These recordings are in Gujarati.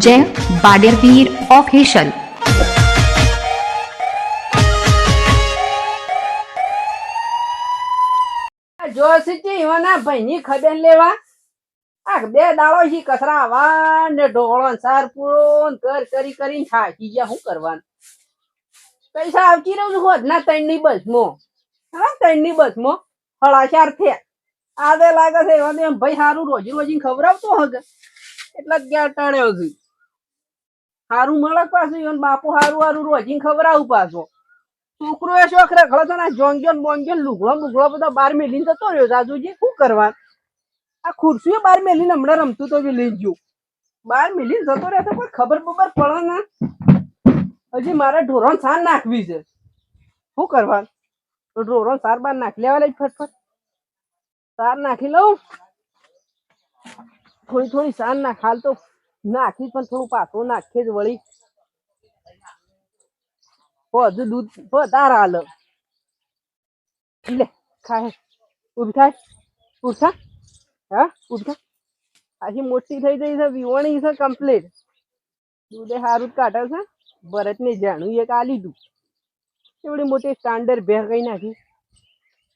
જય બાડેરવીર ઓફિશિયલ જો સિટી ઈવાના ભાઈની ખબર લેવા આ બે દાડો થી કચરા આવા ને ઢોળો ને સાર પૂરો ને કર કરી કરીને થાકી ગયા શું કરવાનું પૈસા આવતી રહ્યું છું હોત ના ત્રણની બસ મો હા ત્રણની બસ મો હળા ચાર થયા આદે લાગે છે એવા એમ ભાઈ સારું રોજી રોજી ખવડાવતો હગ. એટલે જ ગયા ટાળ્યો છું. સારું મળે પાછું બાપુ સારું સારું રોજી ખવડાવું પાછો. છોકરો એ શોખ રખડો તો ના જોંગ્યો બોંગ્યો લુગડો મુગડો બધો બાર મેલીને જતો રહ્યો જાજુજી, શું કરવા? આ ખુરશીઓ બાર મેલીને હમણાં રમતું તો બી લઈ ગયું. બાર મેલીને જતો રહ્યો તો કોઈ ખબર બબર પડે ના? હજી મારે ઢોરણ સાર નાખવી છે. શું કરવા? ઢોરણ સાર બાર નાખી લેવા લઈ ફટફટ. સાર નાખી લઉં. થોડી થોડી સાર નાખ હાલ તો નાખી, પણ થોડું પાછું નાખીએ જ વળી. હજુ દૂધ વધારે હાલ. લે, ખાય. ઊભી થાય. ઉઠા હા ઉઠા આછી મોટી થઈ ગઈ છે, વિવણી છે કમ્પ્લીટ દૂધે સારું જ કાઢે છે. ભરતને જાણું એક આ લીધું એવડી મોટી સ્ટાન્ડર્ડ ભેર કઈ નાખી?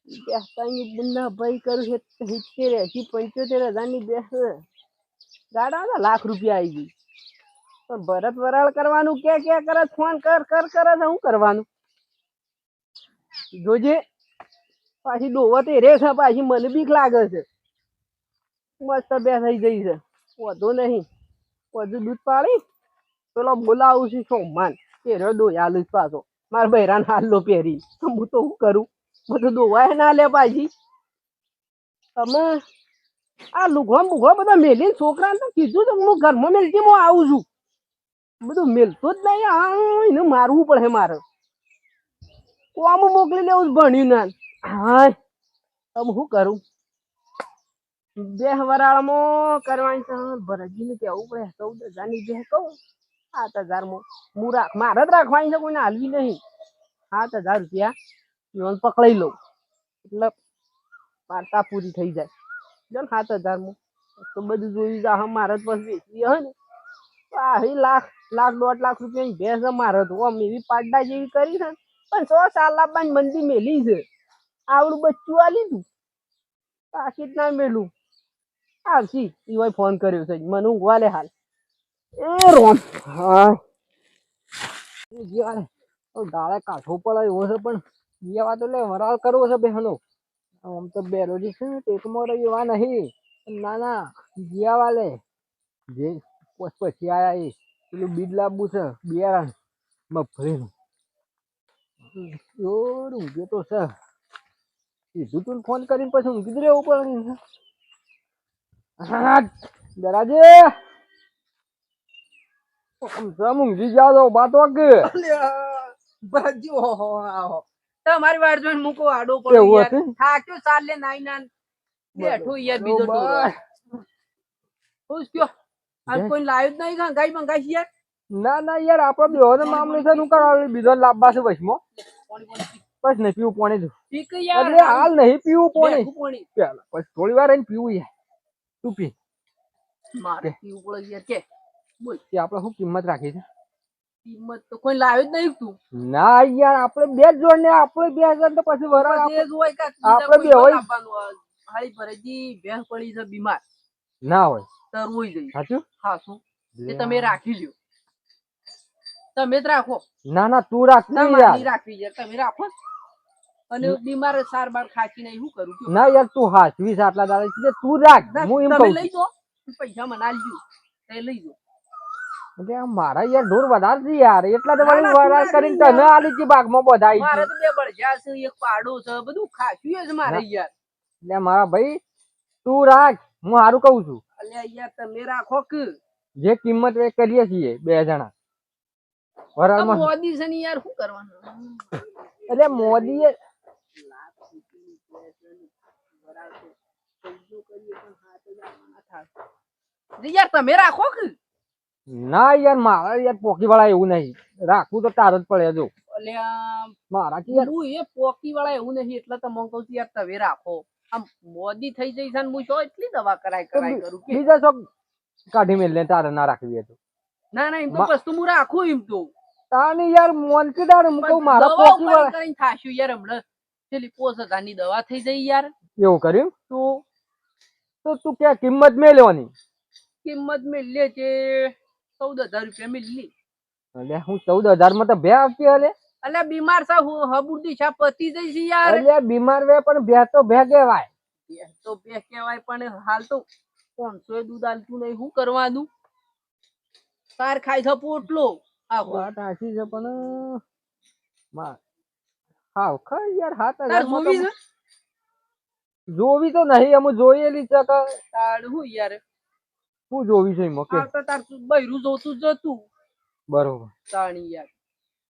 બેસતાની બુંદા ભાઈ કરું છે સિત્તેર એસી પંચોતેર હજારની બેસ ગાડા લાખ રૂપિયા આવી ગઈ. પણ ભરત વરાળ કરવાનું કે કે કરે, ફોન કર કર, કરે તો શું કરવાનું? જોજે. પાછી ડોવા તે રે છે, પાછી મને બીક લાગે છે. મસ્ત બે થઈ ગઈ છે. વધુ નહીં. વધુ દૂધ પાડી. પેલો બોલાવું છું સોમાન પહેર્યો દોયા હાલ પાછો. મારા બૈરાન લો પહેરી હું તો શું કરું? બધું દોવાય ના લે પાછી. તમે આ લુગડો બુગડો બધા મેલી છોકરાને તો કીધું તો, હું ઘરમાં મેલતી હું આવું છું. બધું મેલતો જ નહીં, આ એને મારવું પડે મારે. કોમ મોકલી લેવું ભણ્યું ના હા તમે શું કરું? બે વરાળમાં કરવાની છે, ભરતજીને કહેવું પડે, ચૌદ હજારની બે કહું. સાત હજારમાં. હું રાખ, મારે જ રાખવાની છે, કોઈને હાલવી નહીં. સાત હજાર રૂપિયા. લોન પકડાઈ લઉં. એટલે વાર્તા પૂરી થઈ જાય. જો ને સાત હજારમાં. તો બધું જોઈ જા મારે પછી વેચવી હોય ને. આહી લાખ લાખ, દોઢ લાખ રૂપિયાની ભેંસ મારે તો. આમ એવી પાડા જેવી કરી છે. પણ સો સાલ લાવવાની મંદી મેલી છે. આવડું બચ્ચું આ લીધું. પાકીટ ના મેલું. આવશી. એવા ફોન કર્યો છે. મને ઊંઘવા લે હાલ. એ રોમ હા ગાળે કાઠો પડે એવો છે પણ. જીવા તો લે વરાળ કરવો છે બેહનો. આમ તો બેરોજી છે ટેકમાં રહી એવા નહીં. ના ના જીયા વાલે. જે પછી આયા એ પેલું બીજ લાવવું છે બિયારણ મગફળીનું. જોર ઊંઘ્યો તો છે. કીધું તું ફોન કરીને પછી ઊંઘી જ રહેવું પડે હા, દરાજે. ઊંઘી જાવ તો બાતો કે તમારી વાર જોઈને મૂકો આડો પડો? થાક્યો ચાલ લે નાઈ ના બેઠો યાર બીજો. ખુશ કયો આજ કોઈ લાવ્યું જ નહીં ગાઈ મંગાઈ યાર? ના ના યાર આપડે બેહોને મામલો છે નું. કરાવ બીજો લાવવા છે વચમાં બસ નહીં પીવું પાણી જો. એટલે હાલ નહીં પીવું પાણી. પછી થોડી વાર રહીને પીવું યાર. તું પી. મારે પીવું પડે યાર કે? બોલ. કે આપણે શું કિંમત રાખી છે? કિંમત તો કોઈ લાવ્યું જ નહીં તું. ના યાર આપણે બે જોડ ને આપણે બે હજાર તો પછી વરાળ બસ એ જ હોય કાં બીજા આપણે બે હોય. હાળી ભરેજી ભેંસ પડી છે બીમાર. ના હોય. તરવું જઈ સાચું? હા શું? એ તમે રાખી લ્યો. તમે જ રાખો. ના ના તું રાખ ના મારી રાખવી યાર તમે રાખો અને બીમાર સાર બાર ખાચી નહીં શું કરું? ના યાર તું હાચવીસ આટલા દાડા. તું રાખ. હું એમ કહું પૈસા મને આલજો. તે લઈ જાઓ. એટલે મારા યાર ઢોર વધારે છે યાર. એટલા તો વળી રાખ કરીને તને આલી છે બાગમાં બધાઈ છે. મારે તો બે બળજા છે એક પાડો છે બધું ખાચ્યું છે મારે યાર. એટલે મારા ભાઈ તું રાખ હું સારું કહું છું. અલ્યા યાર તમે રાખો કે. જે કિંમત એ કરીએ છીએ બે જણા. વરાળમાં મોદી છે ને યાર શું કરવાનું? એટલે મોદીએ યાર તમે રાખો કે. ના યાર મારા યાર પોકી વાળા એવું નહીં. રાખવું તો તાર જ પડે જો. મારા કે યાર હું એ પોકી વાળા એવું નહીં એટલે તમને કહું યાર તમે રાખો. આમ મોદી થઈ જઈ છે હું શું એટલી દવા કરાય કરાય કરું કે. બીજા શોખ કાઢી મેલ તારે ના રાખવી તો. ના ના એમ તો વસ્તુ હું રાખું એમ તો. તાની યાર મોનકી દાડ હું કહું મારા પોકી વાળા કરીને થાશું યાર હમણાં. પેલી પોસ હજારની દવા થઈ જઈ યાર. એવું કર્યું? તો તો તું કે કિંમત મેં લેવાની કિંમત મેળીએ છે ચૌદ હજાર રૂપિયા મેળવી અલે હું ચૌદ હજારમાં તો બે આવતી અલે અલે બીમાર છે હું હબુડી છા પતી જઈ છે યાર. અલે બીમાર વે પણ બે તો બે કહેવાય. બે તો બે કહેવાય પણ હાલ તો પાંચસો દૂધ આલતું નહીં. શું કરવાનું તાર ખાઈ છે પોટલો. આ વાત સાચી છે પણ માં હાવ ખર યાર હાથ હજાર જોવી છે? જોવી તો નહીં અમે જોયેલી છે કે હું યાર. શું જોવી છે મકે આ તો તાર બૈરું જોતું જ જતું બરોબર. તાણી યાર.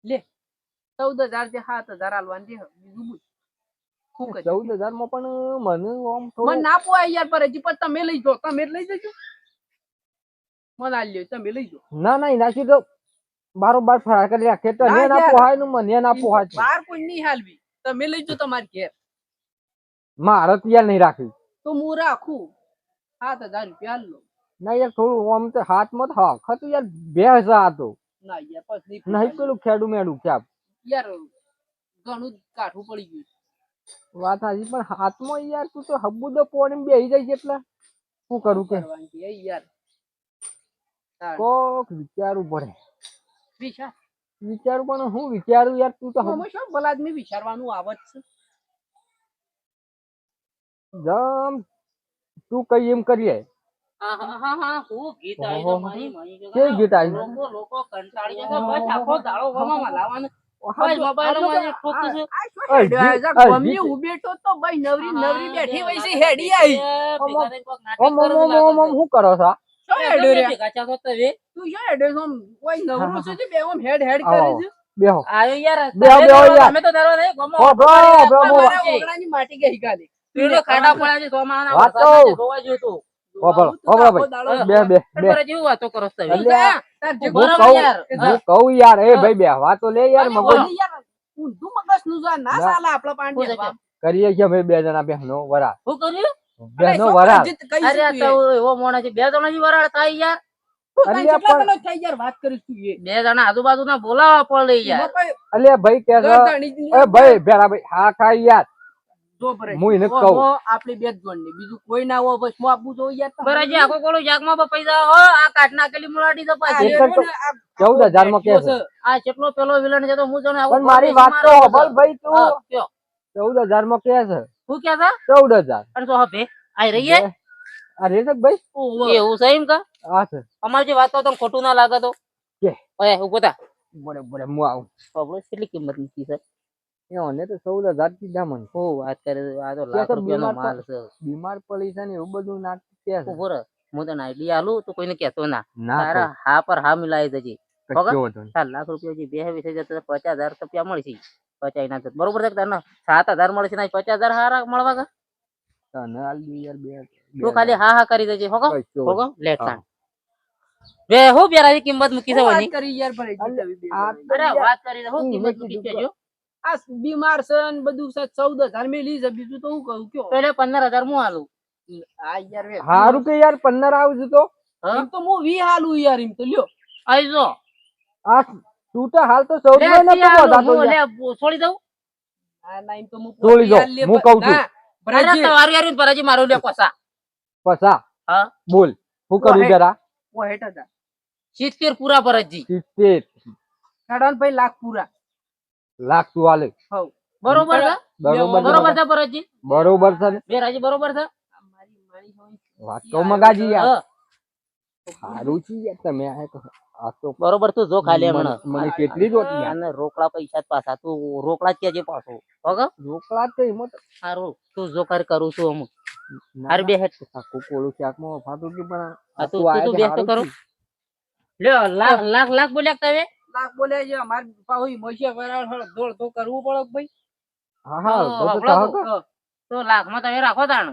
લે ચૌદ હજારથી સાત હજાર આલવાનું બીજું બોલ? ચૌદ હજારમાં પણ મને આમ મને ના પોવાય યાર પર હજી પણ તમે લઈ જાઓ. તમે લઈ જજો. મને આલી લ્યો તમે લઈ જાઓ. ના ના એનાથી તો બારોબાર ફરા કરી રાખે. તો ના ને. પોહાયનું મને ના પોહાય છે. બાર કોઈ નહીં હાલવી. તમે લઈ જાઓ તમારે ઘેર. મારે તો યાર નહીં રાખવી. તો હું રાખું. સાત હજાર રૂપિયા હાલ લો. ના યાર થોડું આમ તો હાથમાં તો હક ખતું યાર હજાર હતો. ના યાર પછી નહીં પેલું ખેડું મેડું ક્યાં યાર ઘણું કાઠું પડી ગયું. વાત હાજી પણ હાથમાં યાર તું તો હબુદો પોણી બેહી જાય કેટલા શું કરું કે? યાર? કોક વિચારવું પડે. વિચાર? વિચારું પણ હું વિચારું યાર તું તો હંમેશા ભલા આદમી વિચારવાનું આવત છે. જમ તું કઈ એમ કરીએ. હા કરો છો? હેડ હેડ કરે આવો. છે. બેહો. આયો યાર બેહો, બેહો તો- યાર. નહીં, ગમો. બ્રો, બ્રો, માટી ગઈ ગાલી પીળો ખાડા પડ્યા છે તો. જેવું. હો, ભલો, ભાઈ. બે બે બે. બરાબર જેવું વાતો કરો છો તમે. તું જા, તાર જે બરાબર યાર. હું. કહું યાર એ ભાઈ બે વાતો લે યાર મગજ ઓલી યાર, ઊંધું મગજનું છે, ના ના. ચાલે પાંડે છે કે? કરીએ છીએ ભાઈ બે જણા બેહનો વરા શું કર્યું? બેહનો વરા અરે તો એવો મોણસ છે. બે જણા ની વરાળ થાય યાર. અલ્યા પણ- વાત કરીશ તું એ. બે જણા આજુબાજુના બોલાવા પડે યાર. અલ્યા ભાઈ કે ભાઈ ભેરા ભાઈ હા ખાઈ યાર. જો ભરાય. હું એને કહું. આપણી બે જ જોડની. બીજું કોઈ ના હોય બસ હું આપવું જોઈએ યાર બરાજી આખો કોળો જાગમાં હો આ નાખેલી મુલાડી તો પાછી. માં કે છે. છે. આ કેટલો પેલો વિલન છે તો હું જાણે આવું પણ મારી વાત તો હબલ ભાઈ તું. કયો? ચૌદ હજારમાં કે છે. શું કે છે? ચૌદ હજાર. અને તો હવે આ રહીએ આ રેશક ભાઈ. એવું છે એમ કા? હા છે. અમારી જે વાત તો તમને ખોટું ના લાગે તો? કે? ઓય ઊભો થા. બોલે મુ હું આવું. કેટલી કિંમત મૂકી છે? એ ઓને તો સૌદા હજાર કીધા મને વાત કરે આ તો લાખ રૂપિયાનો બીમાર માલ છે. બીમાર પડી છે ને એવું બધું નાખી કે છે. ઊભો હું તને આઈડિયા આલું તો કોઈને કહેતો ના. ના તારા હા પર હા મિલાય દેજે ને. ચાર લાખ રૂપિયા જે બે વીસ હજાર પચાસ હજાર રૂપિયા મળશે. પચાસ ના બરોબર છે તને સાત હજાર મળશે ના પચાસ હજાર હારા મળવા કા? તને આલ યાર બે બે તું ખાલી હા હા કરી દેજે હોગો હોગો લેટ હા. બે હું. બેરાની કિંમત મૂકી છે કરી યાર. અરે વાત કરી દે, હું હું કિંમત મૂકી છે જો. આ બીમાર છે ને બધું છે ચૌદ હજાર મેલી છે બીજું તો હું કહું કયો? પેલે પંદર હજાર હું હાલું? આ યાર હારું કે યાર પંદર આવજો તો. હા? એમ તો હું વી હાલું યાર એમ તો લ્યો. આઈ જો આ તું તો હાલ તો ચૌદમાં નતો તી હું છોડી દઉં? આ ના એમ તો હું તોડી દો, હું કહું છું. અરે ભરાજી, તમારું યાર પરાજી મારું લે પસા પસા હા. બોલ હું કરું. જરા? ઓ હતા પૂરા પરાજી સિત્તેર. સાડા ભાઈ લાખ પૂરા. લાખ તું હાલે બરોબર બરોબર છે. પરાજી બરોબર છે બે રાજી બરોબર છે? વાત તો મગાજી યાર. સારું છે યાર તમે આ તો. બરોબર તો તું જો ખાલી હમણાં. મને કેટલી જોતી અને રોકડા પૈસા જ પાછા. તું રોકડા જ કેજે પાછો. હોગો રોકડા તો એમાં તો. સારું તું જો કર કરું છું અમુક. હારું બે હેઠ આખું કોળું શાકમાં ફાટું કે પણ આ આ તું- તું આયા તું તો ખરું. લ્યો લાખ લાખ લાખ બોલ્યા તમે? લાખ બોલે છે અમારે પાહુય મોશિયા વરાળ હળ દોડ તો કરવું પડે ભાઈ? હા હા તો લાખમાં તમે રાખો તાણ.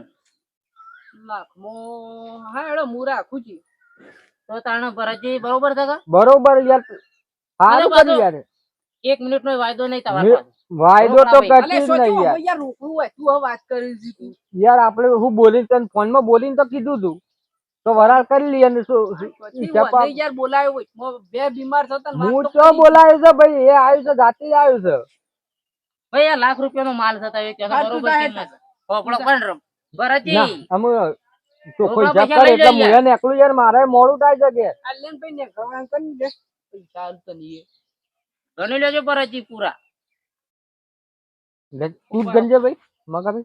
લાખ મો હા એડો હું રાખું છું. તો તાણ પરાજી બરોબર છે કા? બરોબર યાર સારું પાછો- યાર. એક મિનિટ નો વાયદો નહીં તમારો વાયદો તો કરતી જ નહીં યાર. રોકડું હોય તું વાત કરી યાર આપણે હું બોલીને તને ફોનમાં બોલીને તો કીધું તું. તો વરાળ કરી લઈએ ને શું? યાર બોલાયો હોય. બે બીમાર થતા ને હું તો તો બોલાયો છે ભાઈ? એ આવ્યું છે જાતે જ આવ્યું છે. ભાઈ આ લાખ રૂપિયાનો માલ થતા એ કેનો બરોબર છે પોપડો કોણ રમ? ભરતજી ના અમે ચોખ્ખો રોકડા હિસાબ કરે એટલે હું એને એકલું યાર મારે મોડું થાય છે કે. આ લેન ભાઈ ને ગવાન કરી દે. પૈસા હાલતો નહીં એ. ગણી લેજો ભરતી પૂરા. ગજ- તું ગંજે ભાઈ મગા ભાઈ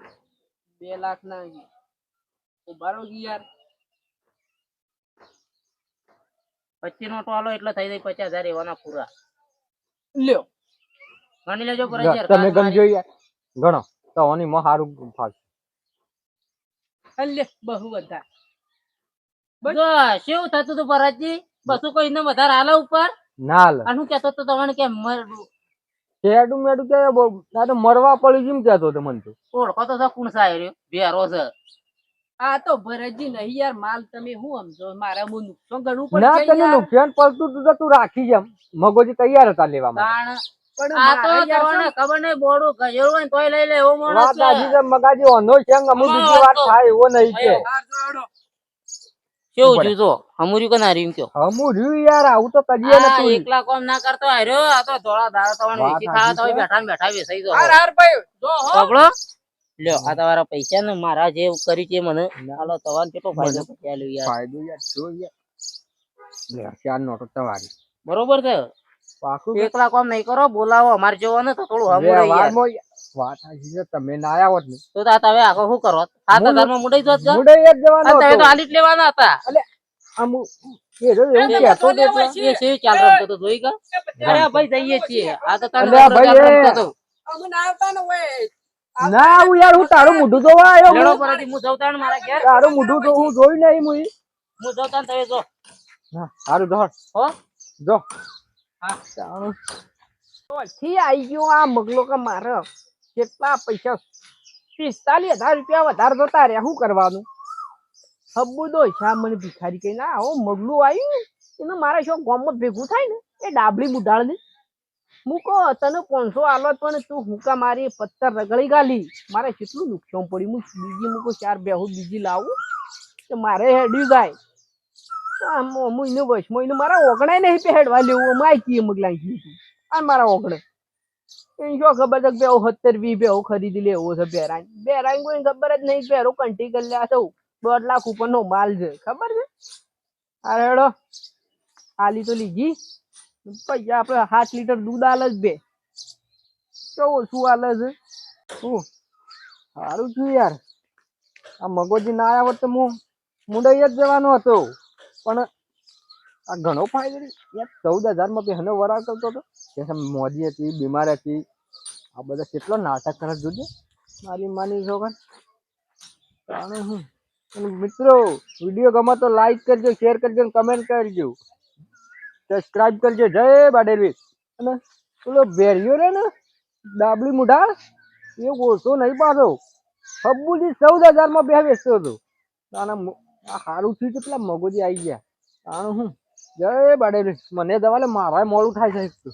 બે લાખ ના ઉભારો યાર. પચીસ નો ટોલો એટલે થઈ જાય પચાસ હજાર એવાના પૂરા. લ્યો. ગણી લેજો તમે ગમજો યાર. ગણો. તો ઓની માં સારું ફાવશે. લે બહુ બધા. શું થતું હતું ભરતજી? બસો કોઈ ને વધારે હાલે ઉપર? ના હાલે અને હું કેતો તો તમને કે મરડું. કેડું મેડું કે બહુ- તો મરવા પડ્યું જેમ કેતો તો મને તો. ઓળખો તો કોણ સાહેબ રહ્યો. ભેરો છે. આ તો ભરતજી નહીં યાર માલ તમે શું સમજો? મારા મુ નુકસાન ઘણું ના તને નુકસાન પડતું તું તો તું રાખી જેમ. મગોજી તૈયાર હતા લેવા માટે. પણ આ તો તમને ખબર નહીં બોડું ગયેલું હોય તોય લઈ લે એવો માણસ વાત આજી છે મગાજી ઓનો છે અમુક બીજી વાત થાય એવો નહીં છે. કેવું થયું તો? હમુર્યું કે ના કયો? રહ્યું યાર આવું તો કરીએ ને તું એકલા કોમ ના કરતો હાર્યો આ તો ધોળા ધારા તમને વેચી ખાવા તો બેઠા ને બેઠા વેચાઈ દો હાર હાર ભાઈ જો હો. સાંભળો લ્યો આ તમારા પૈસા ને મારા જે કર્યું છે મને હાલો તમારે કેટલો ફાયદો થયો યાર. ફાયદો યાર જો યાર. ચાર નોટો તમારી. બરોબર છે? પાકું એકલા કોમ નહીં કરો બોલાવો અમારે જેવો તો થોડું હમું યાર. વાત આજી છે તમે ના આવ્યા હોત ને તો આ તમે આખો શું કરો? સાત હું- હજારમાં મુડાઈ તમે તો હાલી જ લેવાના હતા. આમ એ જો છે. ચાલ રમતો તો જોઈ ગયા. અરે ભાઈ જઈએ છીએ. આ તો તને ભાઈ, રમતો તો. અમે આવતા ને ઓય. ના હું યાર હું તારું મોઢું જોવા આવ્યો હું. પરથી હું જોતાણ મારા ઘેર. તારું મોઢું તો હું જોઈ નહીં મુઈ હું જોતાણ તાણ તમે જો. હા સારું જો હો? જો. હા. તારું થી આઈ ગયો આ મગલો કે મારે. કેટલા પૈસા? પિસ્તાલીસ હજાર રૂપિયા વધારે જોતા રહ્યા શું કરવાનું? હબ્બુ દો શા મને ભિખારી કઈ ના આવો મગલું આવ્યું એને મારા શું ગામમાં ભેગું થાય ને એ ડાબલી બુઢાળ ને મૂકો તને પાંચસો આલો પણ તું હુકા મારી પથ્થર રગડી ગાલી. મારે કેટલું નુકસાન પડ્યું? હું બીજી મૂકો, ચાર બે હું બીજી લાવું? તો મારે હેડ્યું જાય? આમ હું એને મારા ઓગણે નહીં પહેડવા લેવું માહિતી મગલાઈ ગયું આ મારા ઓગણે. એને શું ખબર છે બે સત્તર વી બે ખરીદી લેવો છે બેરાંગ? બેરાંગ કોઈ ખબર જ નહીં પહેરો કંટી કરી લ્યા છે દોઢ લાખ ઉપરનો માલ છે. ખબર છે? અરે હેડો. આલી તો લીધી. પૈસા આપણે સાત લીટર દૂધ આલે જ બે. કેવું શું આલે છે? શું સારું છું યાર. આ મગોજી ના આવ્યા હોત તો હું મુંડઈ જ જવાનો હતો. પણ આ ઘણો ફાયદો. યાર, ચૌદ હજારમાં બેહનો વરા કરતો હતો? કે મોદી હતી, બીમાર હતી. આ બધા કેટલો નાટક કરે જોજે. મારી માની છોકર હું. મિત્રો, વીડિયો ગમે તો લાઈક કરજો શેર કરજો કમેન્ટ કરજો. સબસ્ક્રાઇબ કરજો. જય બાડેરવી અને પેલો ભેરિયો રે ને દાબલી મુઢા, એ ઓછો નહીં પાછો હબ્બુજી ચૌદ હજારમાં બે વેચતો હતો. આના સારું થયું છે પેલા મગોજી આવી ગયા. આનું હું. જય બાડેલી મને દવાલે મારા મોડું થાય છે.